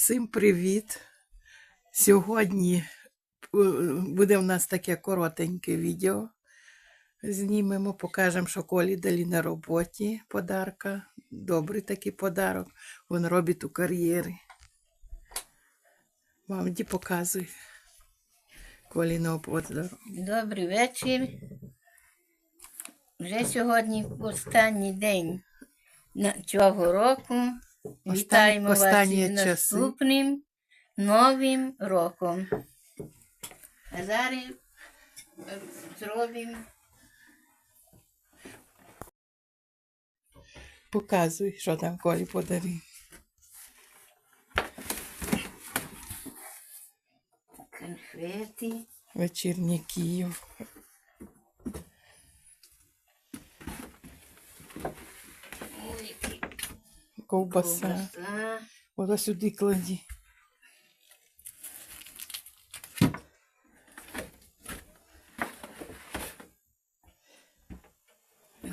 Всім привіт! Сьогодні е, буде в нас таке коротеньке відео. Знімемо, покажемо, що Колі дали на роботі подарка. Добрий такий подарок. Він робить у кар'єрі. Мамді показуй. Коліного подарунку. Добрий вечір. Вже сьогодні останній день цього року. Вітаємо вас останні із часи. наступним новим роком. А зараз е, зробимо Показуй, що там Колі подарив. конфети. Вечірній Київ. Ковбаса. Ото сюди кладі.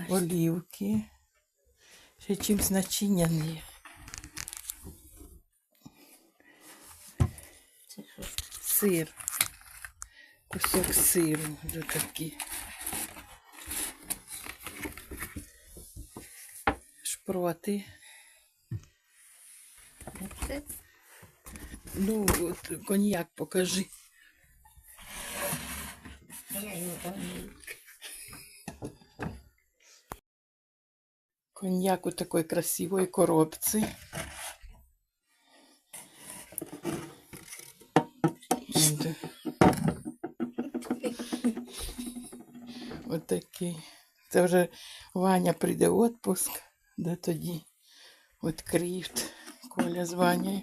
Олівки. Ще чимсь начиняні. Це? Сир. Кусок сиру. Вже такий. Шпроти. Це Ну, от коньяк покажи. Коньяк у такой красивой коробці. От. Такий. Це вже Ваня прийде в отпуск, де тоді відкриють Коля з Ванею.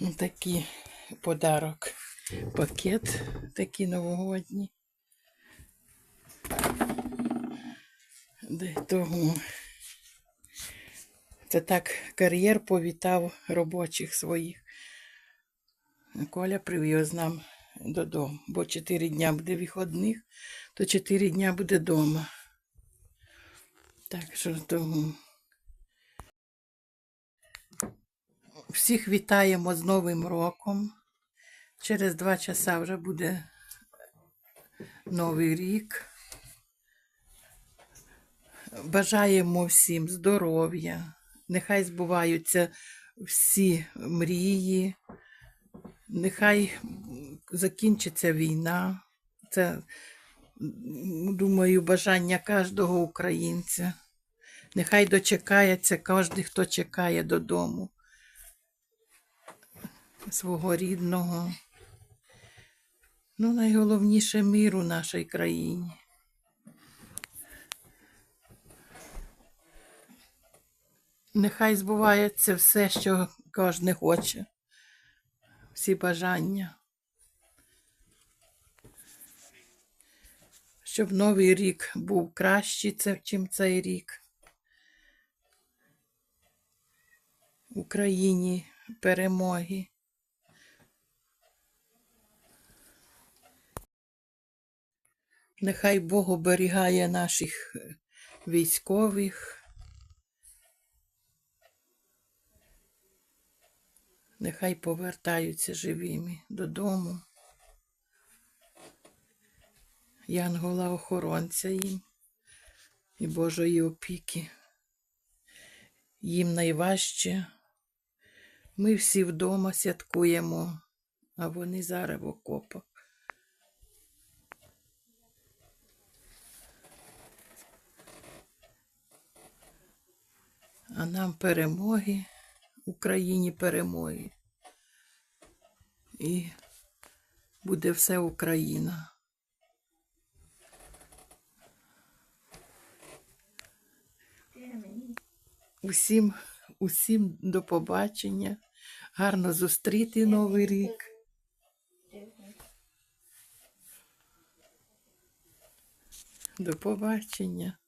Ось такий подарок. Пакет такий новогодній. Де того. Це так кар'єр повітав робочих своїх. Коля привіз нам додому, бо 4 дня буде виходних, то 4 дня буде вдома. Так що того. Всіх вітаємо з Новим роком. Через два часа вже буде Новий рік. Бажаємо всім здоров'я, нехай збуваються всі мрії, нехай закінчиться війна. Це, думаю, бажання кожного українця. Нехай дочекається кожен, хто чекає додому свого рідного. Ну, найголовніше мир у нашій країні. Нехай збувається все, що кожен хоче. Всі бажання. Щоб новий рік був кращий, чим цей рік. Україні перемоги. Нехай Бог оберігає наших е, військових. Нехай повертаються живими додому. Янгола охоронця їм і Божої опіки. Їм найважче. Ми всі вдома святкуємо, а вони зараз в окопах. А нам перемоги, Україні перемоги. І буде все Україна. Усім, усім до побачення. Гарно зустріти Новий рік. До побачення.